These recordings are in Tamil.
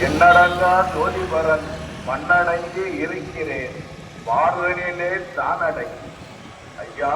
என்னடங்கா ஜோதிபரன் மண்ணடங்கி இருக்கிறேன். பார்வனிலே தானடங்கி ஐயா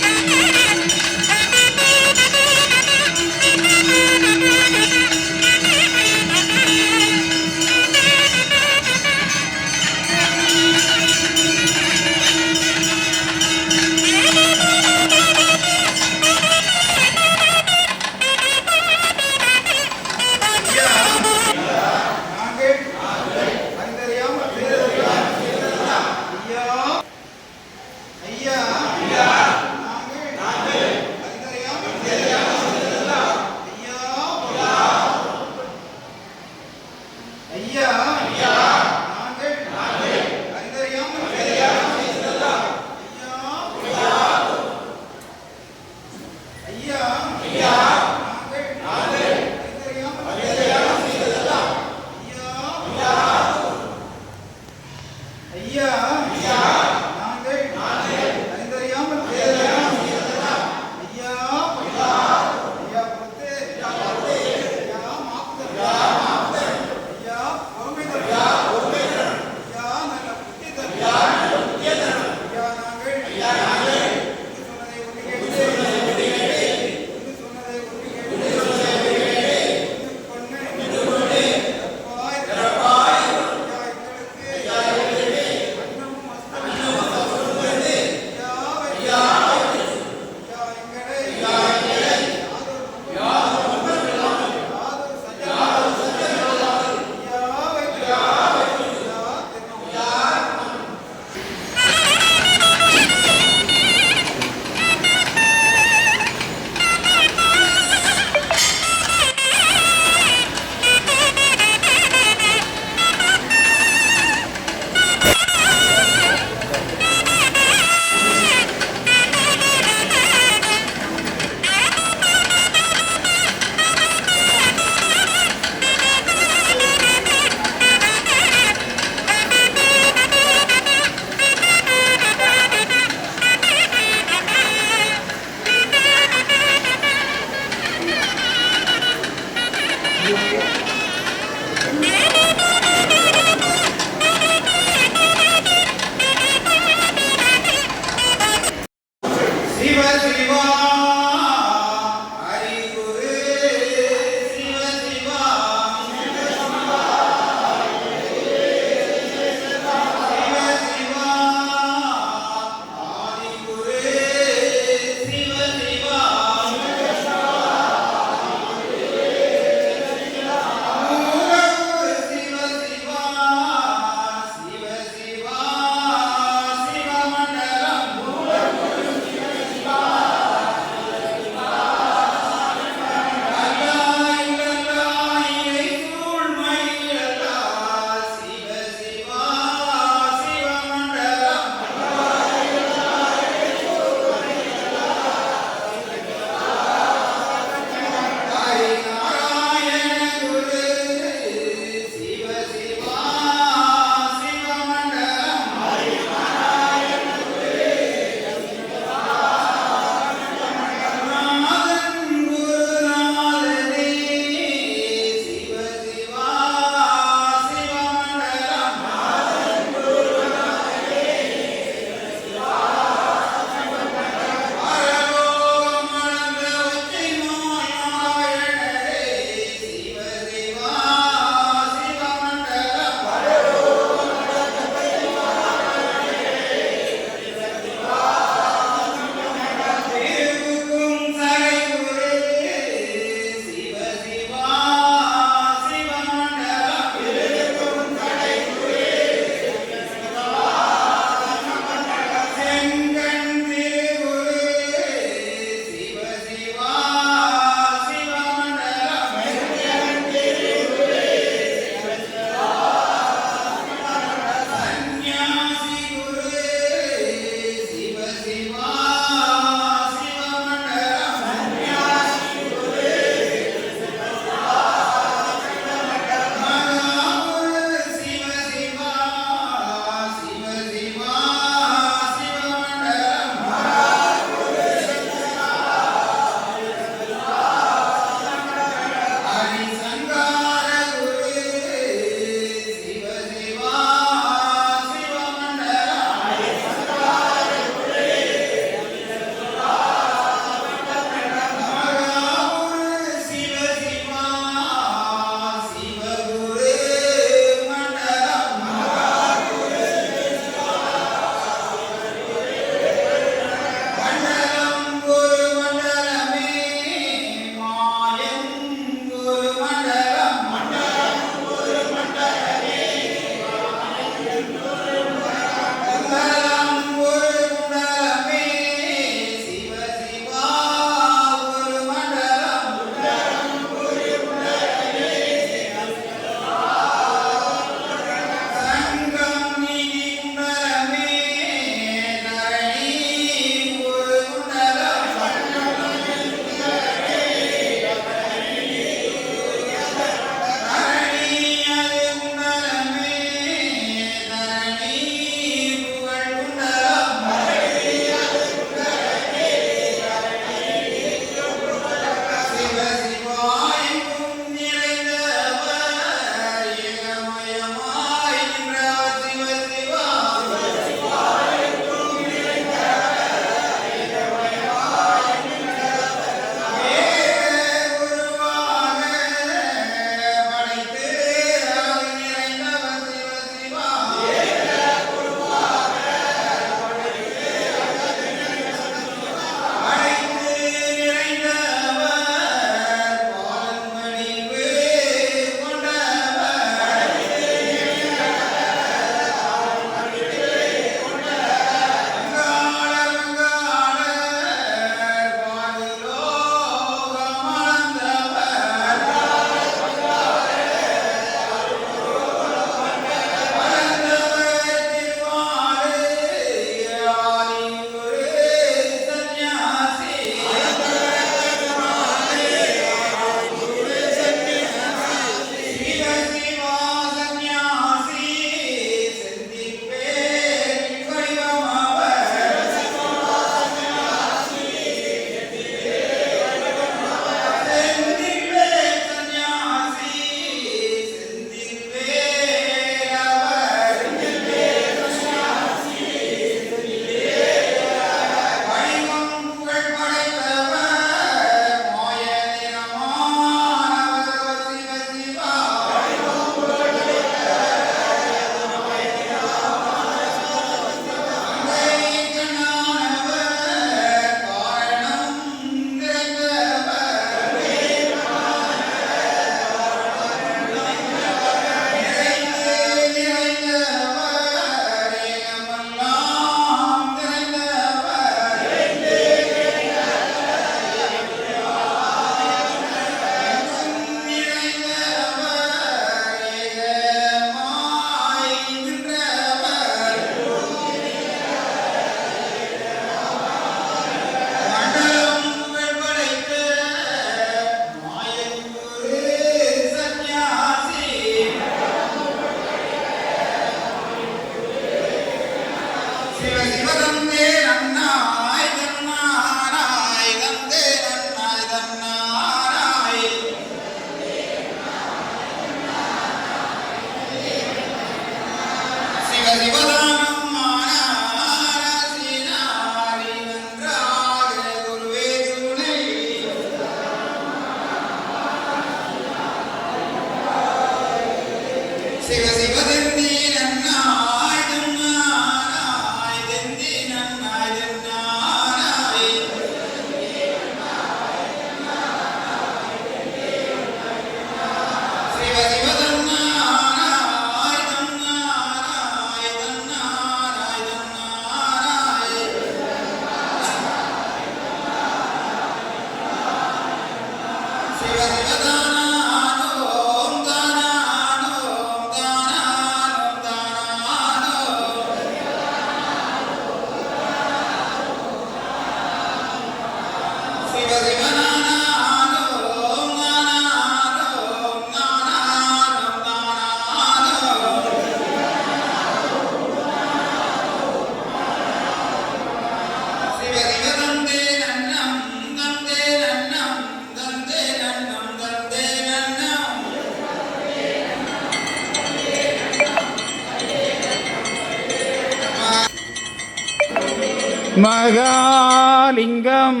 மகாலிங்கம்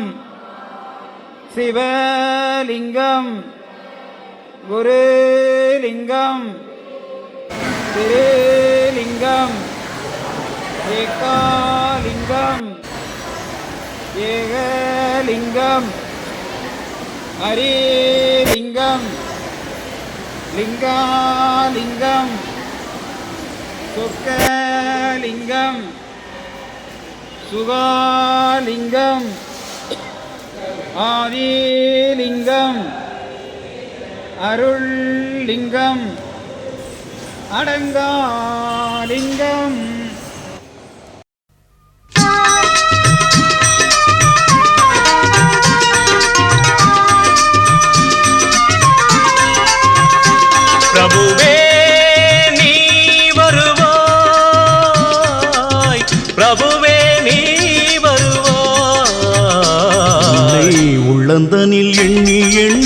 சிவலிங்கம் குருலிங்கம் திருலிங்கம் ஏகாலிங்கம் ஏகலிங்கம் ஹரிலிங்கம் லிங்காலிங்கம் சொக்கலிங்கம் சுகாலிங்கம். ஆதிலிங்கம். அருள்லிங்கம். அடங்காலிங்கம்.